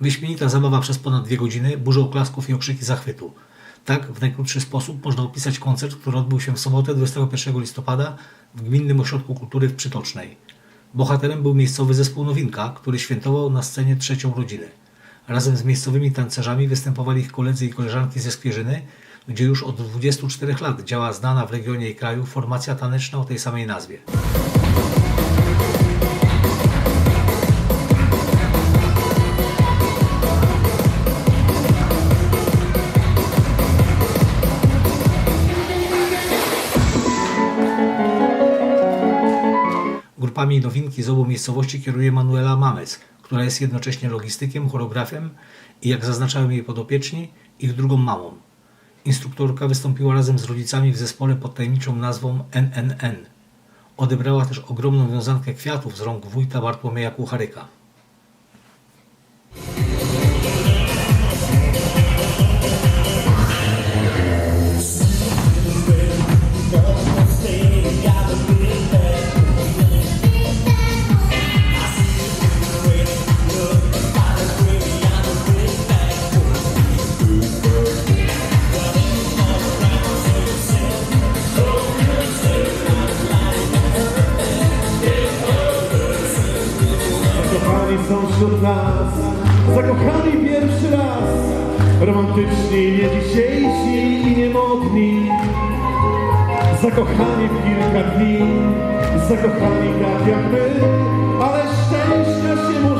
Wyśmienita zabawa przez ponad dwie godziny, burzą oklasków i okrzyki zachwytu. Tak, w najkrótszy sposób można opisać koncert, który odbył się w sobotę 21 listopada w Gminnym Ośrodku Kultury w Przytocznej. Bohaterem był miejscowy zespół Nowinka, który świętował na scenie trzecią rodzinę. Razem z miejscowymi tancerzami występowali ich koledzy i koleżanki ze Skwierzyny, gdzie już od 24 lat działa znana w regionie i kraju formacja taneczna o tej samej nazwie. Grupami nowinki z obu miejscowości kieruje Manuela Mamec, która jest jednocześnie logistykiem, choreografem i jak zaznaczają jej podopieczni, ich drugą mamą. Instruktorka wystąpiła razem z rodzicami w zespole pod tajemniczą nazwą NNN. Odebrała też ogromną wiązankę kwiatów z rąk wójta Bartłomieja Kucharyka. są wśród nas. Zakochani pierwszy raz. Romantyczni, nie dzisiejsi i niemodni Zakochani w kilka dni. Zakochani tak jak my. Ale szczęścia się może